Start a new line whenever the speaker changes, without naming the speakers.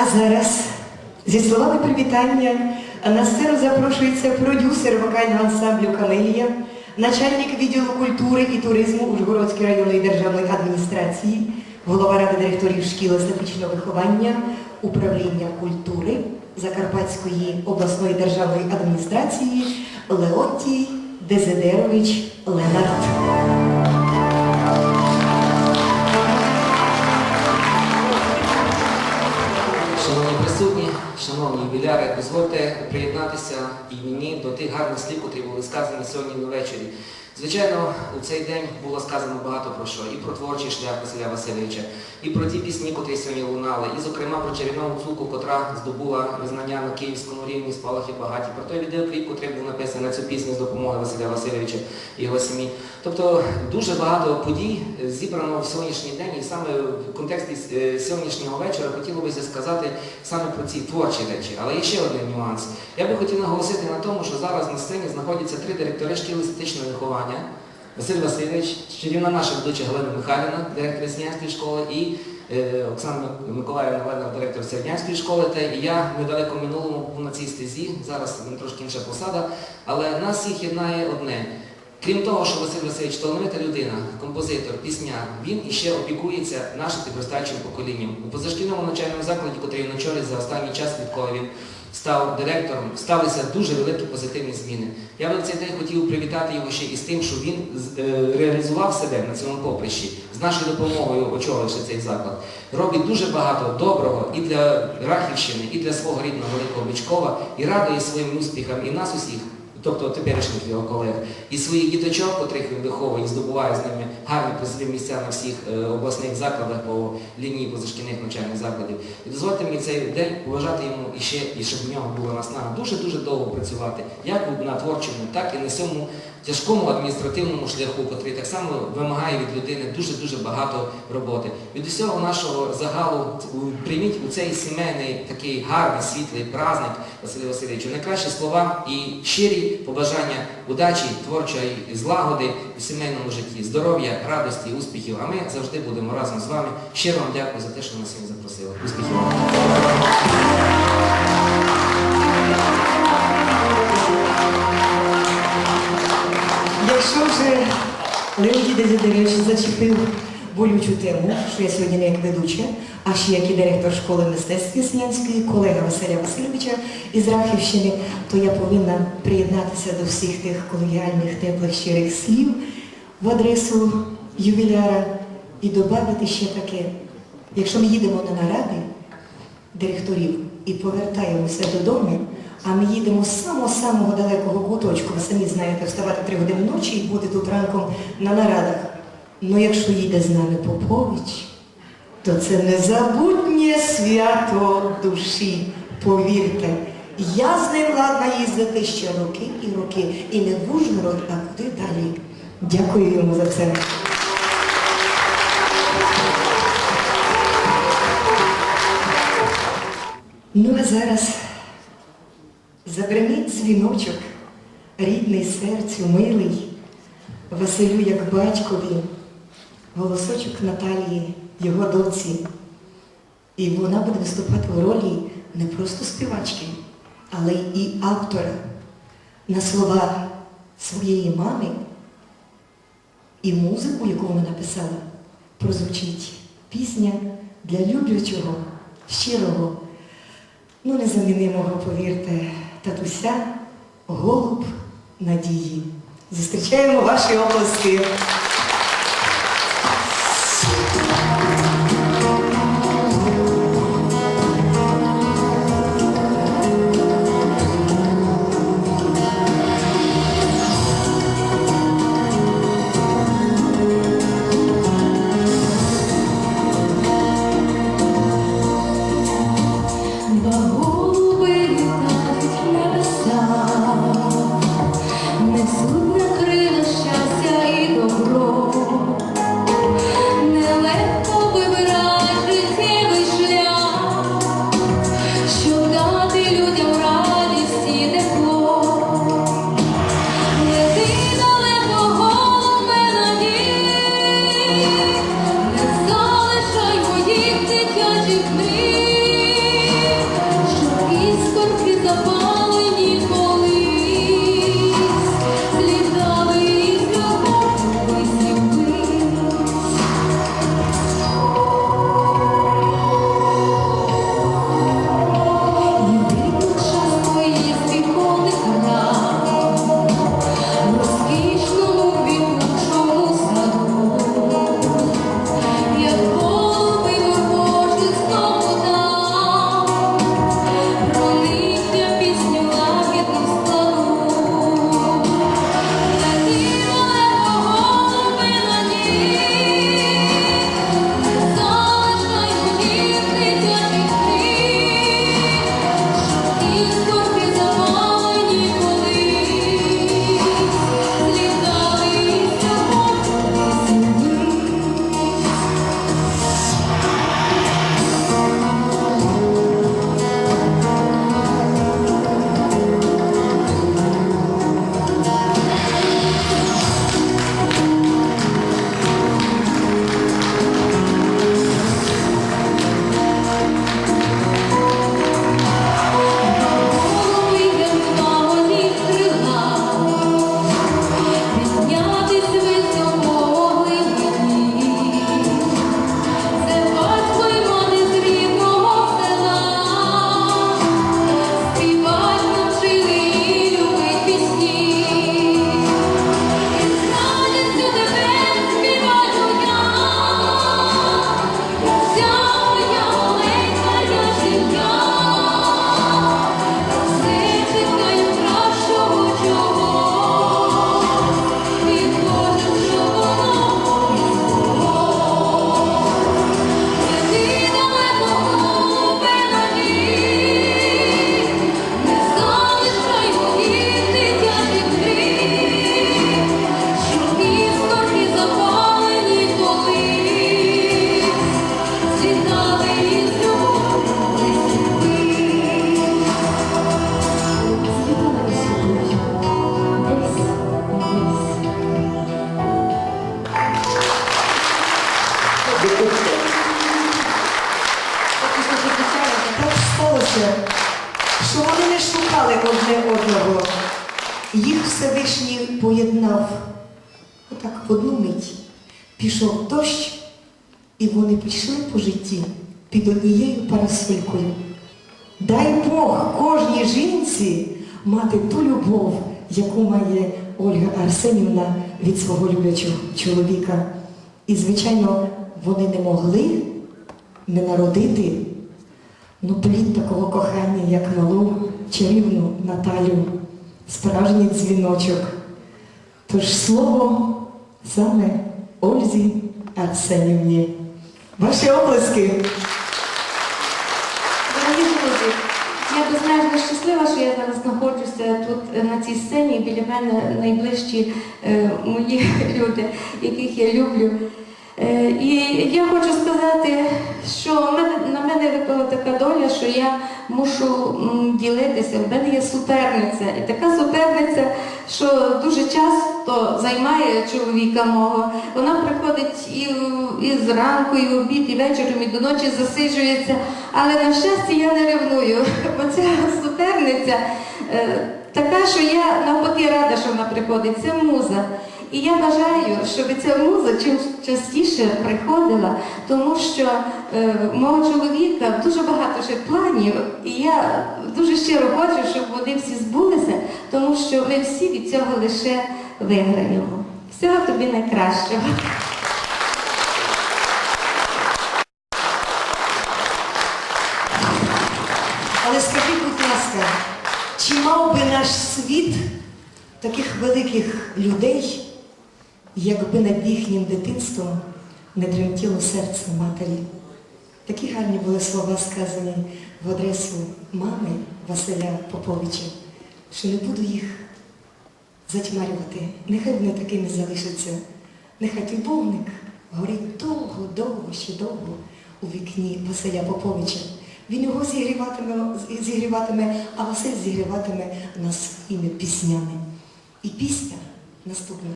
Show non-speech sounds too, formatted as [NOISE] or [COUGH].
А зараз зі словами привітання на сцену запрошується продюсер вокального ансамблю Камелія, начальник відділу культури і туризму Ужгородської районної державної адміністрації, голова ради директорів шкіл естетичного виховання, управління культури Закарпатської обласної державної адміністрації Леонтій Дезидерович Ленард.
Присутні, шановні юбіляри, дозвольте приєднатися і мені до тих гарних слів, які були сказані сьогодні ввечері. Звичайно, у цей день було сказано багато про що, і про творчий шлях Василя Васильовича, і про ті пісні, котрі сьогодні лунали, і, зокрема, про чарівну гуцулку, котра здобула визнання на київському рівні спалахи багаті, про той відеокліп, котрий був написаний на цю пісню з допомогою Василя Васильовича і його сім'ї. Тобто дуже багато подій зібрано в сьогоднішній день, і саме в контексті е, сьогоднішнього вечора хотілося сказати саме про ці творчі речі. Але є ще один нюанс. Я би хотів наголосити на тому, що зараз на сцені знаходяться три директори шкіл естетичного виховання. Василь Васильович, чарівна наша ведуча Галина Михайлівна, директор Снянської школи, і е, Оксана Миколаївна Лена, директор Середнянської школи, та і я недалеко минулому був на цій стезі, зараз мене трошки інша посада, але нас всіх єднає одне. Крім того, що Василь Васильович талановита людина, композитор, пісняр, він іще опікується нашим підростаючим поколінням. У позашкільному навчальному закладі, який він за останній час, відколи він став директором, сталися дуже великі позитивні зміни. Я би в цей день хотів привітати його ще із тим, що він е, реалізував себе на цьому поприщі, з нашою допомогою очоливши цей заклад. Робить дуже багато доброго і для Рахівщини, і для свого рідного Великого Бичкова, і радує своїм успіхам і нас усіх тобто теперішніх його колег, і своїх діточок, котрих він виховує і здобуває з ними гарні призові місця на всіх е, обласних закладах по лінії позашкільних навчальних закладів. І дозвольте мені цей день поважати йому і ще, і щоб в нього було наснага дуже-дуже довго працювати, як на творчому, так і на цьому тяжкому адміністративному шляху, котрий так само вимагає від людини дуже-дуже багато роботи. Від усього нашого загалу прийміть у цей сімейний такий гарний, світлий праздник Василю Васильовичу. Найкращі слова і щирі побажання удачі, творчої злагоди у сімейному житті, здоров'я, радості, успіхів. А ми завжди будемо разом з вами. Щиро вам дякую за те, що нас сьогодні запросили. Успіхів
Леонід Дезидерович зачепив болючу тему, що я сьогодні не як ведуча, а ще як і директор школи мистецтв Яснянської, колега Василя Васильовича із Рахівщини, то я повинна приєднатися до всіх тих колегіальних теплих щирих слів в адресу ювіляра і додати ще таке. Якщо ми їдемо на наради директорів і повертаємося додому, а ми їдемо з самого-самого далекого куточку, ви самі знаєте, вставати три години ночі і бути тут ранком на нарадах. Ну якщо їде з нами Попович, то це незабутнє свято душі, повірте. Я з ним ладна їздити ще роки і роки. І не в Ужгород, а куди далі. Дякую йому за це. Ну а зараз заберніть дзвіночок, рідний серцю, милий, Василю як батькові, голосочок Наталії, його доці. І вона буде виступати у ролі не просто співачки, але і автора на слова своєї мами і музику, яку вона написала, прозвучить пісня для люблячого, щирого, ну незамінимого, повірте, татуся, голуб надії. Зустрічаємо ваші обласки.
дитинства. Так
сталося, що вони не шукали одне одного. Їх Всевишній поєднав отак в одну мить. Пішов дощ, і вони пішли по житті під однією парасолькою. Дай Бог кожній жінці мати ту любов, яку має Ольга Арсенівна від свого люблячого чоловіка. І, звичайно, вони не могли не народити ну, плід такого кохання, як малу чарівну Наталю, справжній дзвіночок. Тож слово саме Ользі Арсенівні. Ваші
друзі, я безмежно щаслива, що я зараз знаходжуся тут е, на цій сцені. Біля мене найближчі е, мої [LAUGHS] люди, яких я люблю. Е, і я хочу сказати, що на мене випала така доля, що я мушу ділитися. В мене є суперниця. І така суперниця, що дуже часто займає чоловіка мого. Вона приходить і, і зранку, і в обід, і вечором, і до ночі засиджується. Але на щастя я не ревную, [LAUGHS] бо ця суперниця е, така, що я навпаки рада, що вона приходить. Це муза. І я бажаю, щоб ця муза чим частіше приходила, тому що е, мого чоловіка дуже багато ще планів, і я дуже щиро хочу, щоб вони всі збулися, тому що ми всі від цього лише виграємо. Всього тобі найкращого.
Але скажіть, будь ласка, чи мав би наш світ таких великих людей, якби над їхнім дитинством не тремтіло серце матері? Такі гарні були слова сказані в адресу мами Василя Поповича, що не буду їх затьмарювати. Нехай вони такими залишаться. Нехай той горить довго, довго, ще довго у вікні Василя Поповича. Він його зігріватиме, зігріватиме, а Василь зігріватиме нас своїми піснями. І пісня наступна